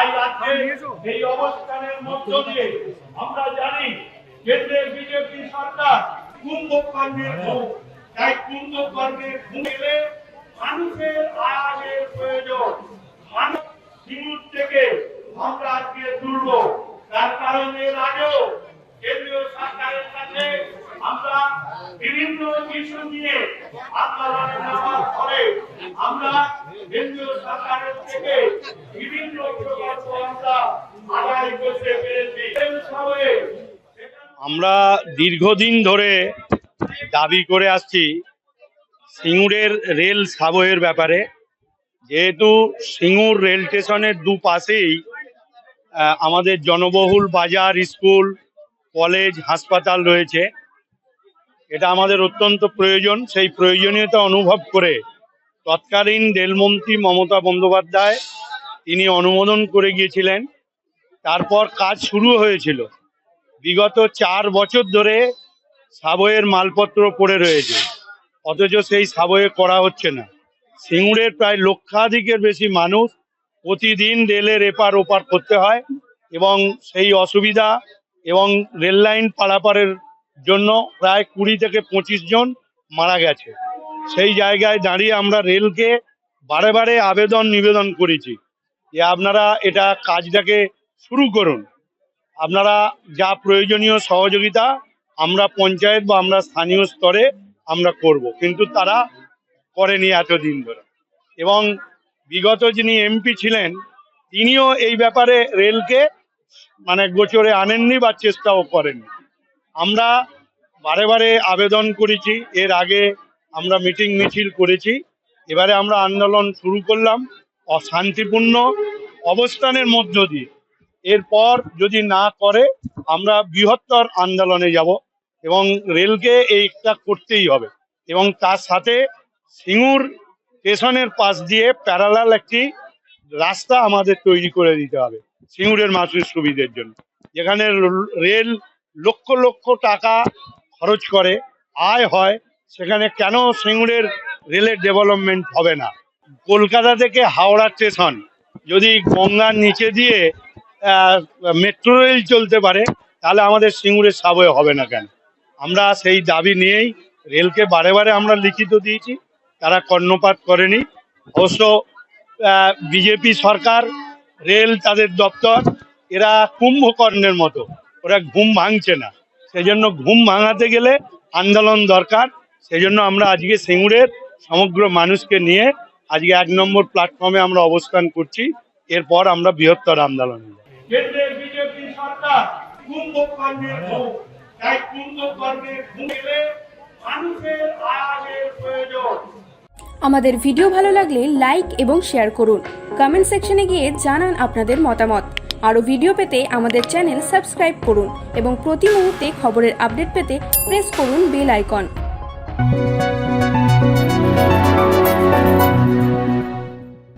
আমরা তার কারণ আগেও কেন্দ্রীয় সরকারের কাছে আমরা বিভিন্ন ইস্যু নিয়ে পরে আমরা আমরা আমরা দীর্ঘদিন ধরে দাবি করে আসছি সিঙ্গুরের রেল সাবয়ের ব্যাপারে। যেহেতু সিঙ্গুর রেল স্টেশনের দুপাশেই আমাদের জনবহুল বাজার, স্কুল, কলেজ, হাসপাতাল রয়েছে। এটা আমাদের অত্যন্ত প্রয়োজন। সেই প্রয়োজনীয়তা অনুভব করে তৎকালীন রেলমন্ত্রী মমতা বন্দ্যোপাধ্যায়, তিনি অনুমোদন করে গিয়েছিলেন। তারপর কাজ শুরু হয়েছিল। বিগত চার বছর ধরে সাবয়ের মালপত্র পড়ে রয়েছে। অথচ সেই সাবয়ে করা হচ্ছে না। সিঙ্গুরের প্রায় লক্ষাধিকের বেশি মানুষ প্রতিদিন রেলের এপার ওপার করতে হয় এবং সেই অসুবিধা এবং রেল লাইন পারাপারের জন্য প্রায় কুড়ি থেকে পঁচিশ জন মারা গেছে। সেই জায়গায় দাঁড়িয়ে আমরা রেলকে বারে বারে আবেদন নিবেদন করেছি যে আপনারা এটা কাজটাকে শুরু করুন। আপনারা যা প্রয়োজনীয় সহযোগিতা আমরা পঞ্চায়েত বা আমরা স্থানীয় স্তরে আমরা করব, কিন্তু তারা করেনি এতদিন ধরে। এবং বিগত যিনি এমপি ছিলেন, তিনিও এই ব্যাপারে রেলকে মানে গোচরে আনেননি বা চেষ্টাও করেননি। আমরা বারে বারে আবেদন করেছি, এর আগে আমরা মিটিং মিছিল করেছি। এবারে আমরা আন্দোলন শুরু করলাম অশান্তিপূর্ণ অবস্থানের মধ্য দিয়ে। এরপর যদি না করে, আমরা বৃহত্তর আন্দোলনে যাব এবং রেলকে এইটা করতেই হবে এবং তার সাথে সিঙ্গুর স্টেশনের পাশ দিয়ে প্যারালাল একটি রাস্তা আমাদের তৈরি করে দিতে হবে সিঙ্গুরের মানুষের সুবিধের জন্য। যেখানে রেল লক্ষ লক্ষ টাকা খরচ করে, আয় হয় সেখানে কেন সিঙ্গুরের রেলের ডেভেলপমেন্ট হবে না? কলকাতা থেকে হাওড়া স্টেশন, যদি গঙ্গার নিচে দিয়ে মেট্রো রেল চলতে পারে, তাহলে আমাদের সিঙ্গুরের সাবয়ে হবে না কেন? আমরা সেই দাবি নিয়েই রেলকে বারে বারে আমরা লিখিত দিয়েছি, তারা কর্ণপাত করেনি। অবশ্য বিজেপি সরকার, রেল তাদের দপ্তর, এরা কুম্ভকর্ণের মতো, ওরা ঘুম ভাঙছে না। সেজন্য ঘুম ভাঙাতে গেলে আন্দোলন দরকার সেজন্য আমরা আজকে সিঙ্গুরের সমগ্র মানুষকে নিয়ে আজকে এক নম্বর প্ল্যাটফর্মে আমরা অবস্থান করছি। এরপর আমরা বৃহত্তর আন্দোলন। আমাদের ভিডিও ভালো লাগলে লাইক এবং শেয়ার করুন। কমেন্ট সেকশনে গিয়ে জানান আপনাদের মতামত। আরও ভিডিও পেতে আমাদের চ্যানেল সাবস্ক্রাইব করুন এবং প্রতি মুহূর্তে খবরের আপডেট পেতে প্রেস করুন বেল আইকন you